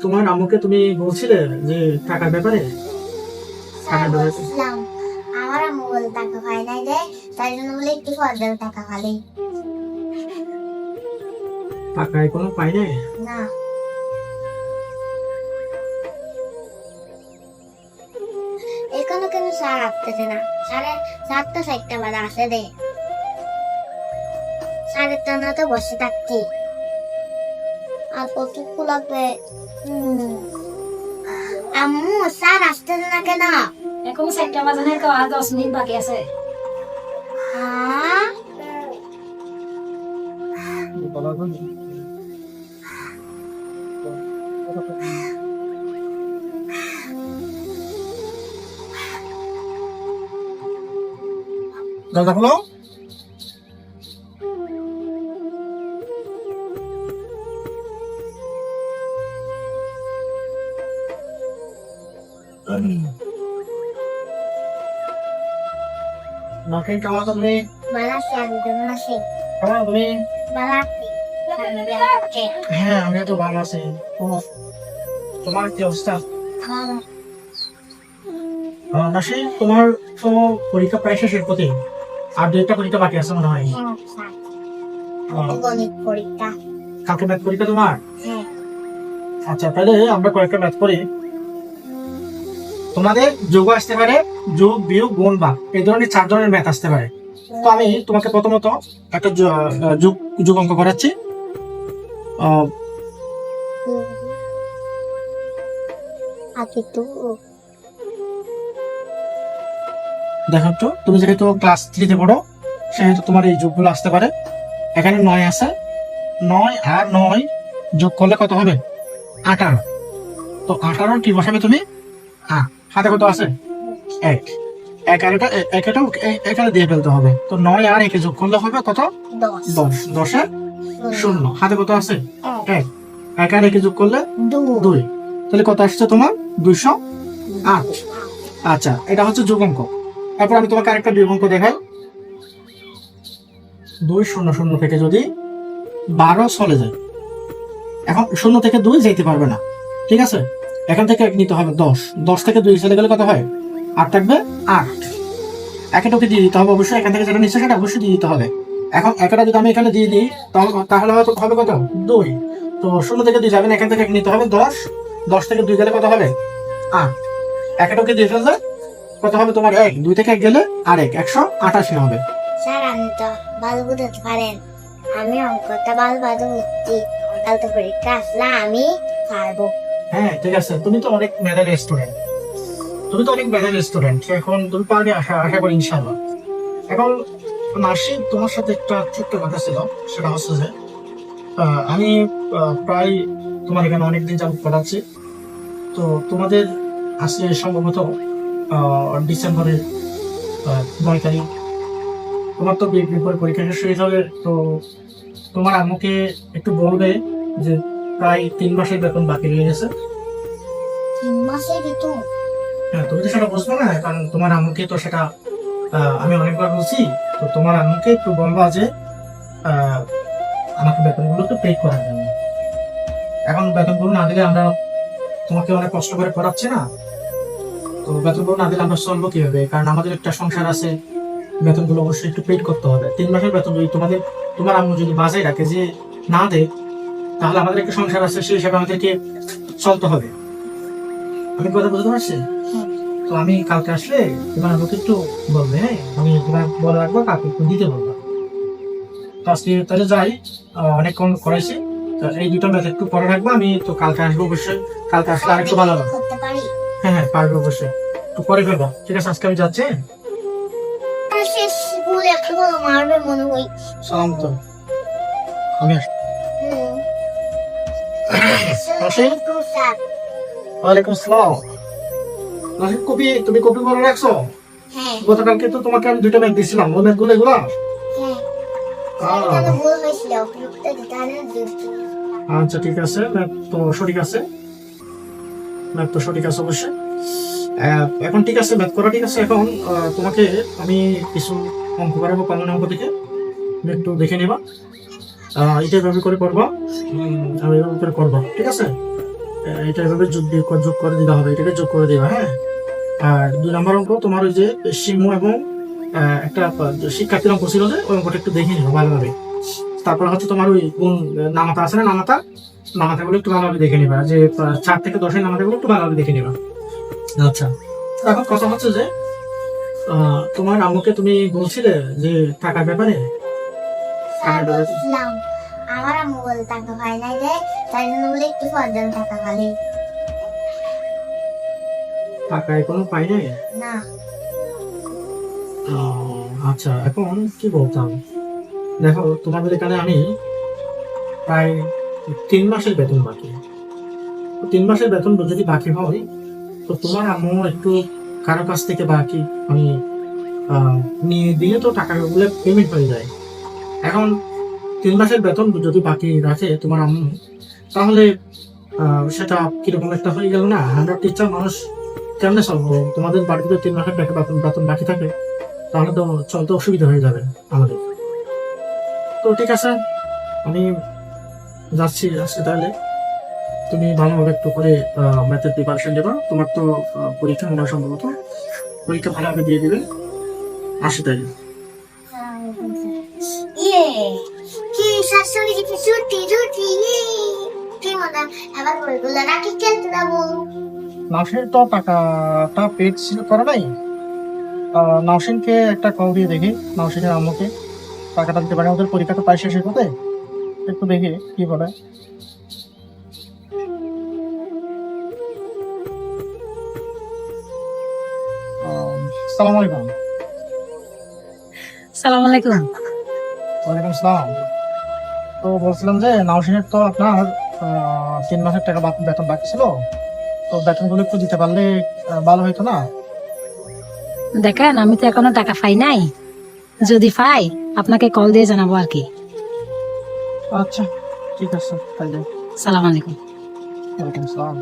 তোমার আম্মুকে তুমি বলছিলে যে টাকার ব্যাপারে? টাকার ব্যাপারে? আমার আম্মু বলে টাকা খাই নাই দেয় তাই জন্য বলে একটু টাকা খালি টাকায় কোনো পাই নাই? না। এখনও কেন স্যার আসতেছে না? সাড়ে সাতটা সাতটা বাজে আসে দে। সাড়ে টানা তো বসে থাকছি কতটুকু লাগবে। আম্মু স্যার আসতেছে না কেন? এখন চারটা বাজে নাই তো আর দশ মিনিট বাকি আছে। হ্যাঁ? দাদা হলো কেমন আছো তুমি। বালাসি আমি কেমন আছি কেমন আছো তুমি। বালাসি হ্যাঁ আমি তো ভালো আছি ও, তোমার কি অবস্থা? নাসি তোমার তো পরীক্ষা প্রায় শেষের পথে আর দু একটা পরীক্ষা বাকি আছে মনে হয়। কালকে ম্যাথ পরীক্ষা তোমার? হ্যাঁ। আচ্ছা তাহলে আমরা কয়েকটা ম্যাথ করি তোমাদের যোগ আসতে পারে যোগ বিয়োগ গুণ বা এই ধরনের চার ধরনের ম্যাথ আসতে পারে। তো আমি তোমাকে প্রথমত একটা যোগ যোগ অঙ্ক করাচ্ছি। দেখো তো তুমি যেহেতু ক্লাস থ্রিতে পড়ো সেহেতু তোমার এই যোগগুলো আসতে পারে। এখানে নয় আছে। নয় আর নয় যোগ করলে কত হবে? আঠারো। তো আঠারো কি বসাবে তুমি? আ হাতে কত আছে? এক। এক আর এটা এক এটাও এ- এখানে দিয়ে ফেলতে হবে। তো নয় আর একে যোগ করলে হবে কত? দশ। দশ। শূন্য। হাতে কত আছে? এক। এক। আর একে যোগ করলে দুই। দুই। তাহলে কত আসছে তোমার? দুইশো আট। আচ্ছা এটা হচ্ছে যোগ অঙ্ক তারপর আমি তোমাকে আরেকটা বিয়োগ অঙ্ক দেখাই। দুই শূন্য শূন্য থেকে যদি বারো চলে যায় এখন শূন্য থেকে দুই যেতে পারবে না। ঠিক আছে? এখান থেকে এক নিতে হবে দশ। দশ থেকে দুই চলে গেলে কত হয়? আট থাকবে? আট। একেটাকে দিয়ে দিতে হবে অবশ্যই। এখান থেকে যেটা নিচ্ছে সেটা অবশ্যই দিয়ে দিতে হবে। এখন একটা যদি আমি এখানে দিয়ে দিই, তাহলে হয়তো হবে কত? দুই। তো শূন্য থেকে দুই যাবেন এখান থেকে নিতে হবে দশ। দশ থেকে দুই গেলে কত হবে? আট। একটাকে দিয়ে ফেললে কত হবে তোমার এক? দুই থেকে এক গেলে আর এক। একশো আটাশি হবে। স্যার, আমি আমি অঙ্কটা ভালো ভালো বুঝছি। কাল তো পরীক্ষা আসলে আমি পারব। হ্যাঁ ঠিক আছে। তুমি তো অনেক মেধাবী স্টুডেন্ট তুমি তো অনেক মেধাবী স্টুডেন্ট এখন তুমি পারবে আশা আশা করি ইনশাল্লাহ এখন নার্সিং, তোমার সাথে একটা ছোট্ট কথা ছিল, সেটা হচ্ছে যে আমি প্রায় তোমার এখানে অনেকদিন যাবত পড়াচ্ছি। তো তোমাদের আজকে সম্ভবত ডিসেম্বরের নয় তারিখ। তোমার তো পরীক্ষা শেষ হয়ে যাবে। তো তোমার আম্মুকে একটু বলবে যে প্রায় তিন মাসের বেতন বাকি রয়ে গেছে। তিন মাসের বেতন? হ্যাঁ তুমি তো সেটা বুঝবে না কারণ তোমার আম্মুকে তো সেটা আমি অনেকবার বলছি তো তোমার আম্মুকে একটু বলবা যে আমাকে বেতনগুলোকে পে করার জন্য। এখন বেতনগুলো না দিলে আমরা তোমাকে অনেক কষ্ট করে পড়াচ্ছি না। তো বেতনগুলো না দিলে আমরা চলবো কীভাবে? কারণ আমাদের একটা সংসার আছে বেতনগুলো অবশ্যই একটু পেড করতে হবে। তিন মাসের বেতন যদি তোমাদের তোমার আম্মু যদি বাজায় রাখে যে না দেয় তাহলে আমাদের একটা সংসার আছে সেই হিসাবে আমাদেরকে চলতে হবে। আমি কথা বুঝতে পারছি? তো আমি কালকে আসলে তোমার আমাকে একটু বলবে হ্যাঁ? আমি তোমার বলে রাখব কাকে একটু দিতে বলব। তো আজকে তাহলে যাই আহ, অনেকক্ষণ করেছি তো এই দুটো ম্যাচ একটু পরে রাখব আমি তো কালকে আসব অবশ্যই। কালকে আসলে আরেকটু ভালো হবে। হ্যাঁ হ্যাঁ পারব অবশ্যই। একটু পরে ফেলব। ঠিক আছে আজকে আমি যাচ্ছি হয়? সালাম তো। আমি আসব ওয়ালাইকুম কপি তুমি কপি রাখছো? হ্যাঁ। গতকালকে তো তোমাকে আমি ম্যাচ দিয়েছিলাম। ওই ম্যাচগুলো এগুলো? হ্যাঁ। আচ্ছা ঠিক আছে। ম্যাপ তো সঠিক আছে? ম্যাপ তো সঠিক আছে অবশ্যই। এখন ঠিক আছে ম্যাথ করা ঠিক আছে। এখন তোমাকে আমি কিছু অঙ্ক করাবো কমন অঙ্ক থেকে। একটু দেখে নিবা। এটা এভাবে করে করবা। আমি এভাবে করে করব, ঠিক আছে? এটা এভাবে যোগ দিয়ে যোগ করে দিতে হবে, এটাকে যোগ করে দিবা হ্যাঁ? আর দুই নম্বর অঙ্ক, তোমার ওই যে সিংহ এবং একটা শিক্ষার্থীর অঙ্ক ছিল যে, ওই অঙ্কটা একটু দেখে নিও ভালোভাবে। তারপর হচ্ছে তোমার ওই কোন নামাতা আছে না নামাতা? নামাতাগুলো একটু ভালোভাবে দেখে নিবা, যে চার থেকে দশের নামাতাগুলো একটু ভালোভাবে দেখে নিবা। আচ্ছা এখন কথা হচ্ছে যে তোমার আম্মুকে তুমি বলছিলে যে, টাকার ব্যাপারে স্যার আমার আম্মু বলে টাকা পাই নাই যে তাই জন্য বলে একটু পর্যন্ত টাকা খালি। টাকায় কোনো পাই নাই? না। আচ্ছা এখন কি বলতাম? দেখো তোমাদের এখানে আমি প্রায় তিন মাসের বেতন বাকি। তিন মাসের বেতন যদি বাকি হয় তো তোমার আম্মু একটু কারও কাছ থেকে বাকি আমি নিয়ে দিয়ে তো টাকাগুলো পেমেন্ট হয়ে যায়। এখন তিন মাসের বেতন যদি বাকি রাখে তোমার আম্মু, তাহলে সেটা কীরকম একটা হয়ে গেল না? আমরা টিচার মানুষ, কেমনে চলবো? তোমাদের বাড়িতে তিন মাসের বেতন বেতন বাকি থাকে, তাহলে তো চলতে অসুবিধা হয়ে যাবে আমাদের। তো ঠিক আছে, আমি যাচ্ছি আজকে তাহলে। তুমি ভালোভাবে একটু করে ম্যাথের প্রিপারেশন দেবা তোমার তো পরীক্ষা মনে সম্ভবত। পরীক্ষা ভালোভাবে দিয়ে দেবে। আসি তাই কি শাশুড়ি কি ছুটি ছুটি ইয়ে কি মনে এবার বইগুলো রাখি খেলতে যাব নাওসিন তো টাকাটা পেড ছিল করে নাই আহ, একটা কল দিয়ে দেখি নাওসিনের আম্মুকে টাকাটা দিতে পারে ওদের পরীক্ষা তো প্রায় শেষের পথে একটু দেখি কি বলে সালাম আলাইকুম সালাম আলাইকুম ওয়ালাইকুম সালাম তো বলছিলাম যে নাওসিনের তো আপনার তিন মাসের টাকা বেতন বাকি ছিল। তো বেতনগুলো একটু দিতে পারলে ভালো হতো না? দেখেন আমি তো এখনও টাকা পাই নাই। যদি পাই আপনাকে কল দিয়ে জানাব আর কি। আচ্ছা ঠিক আছে তাইলে। সালাম আলাইকুম। ওয়ালাইকুম সালাম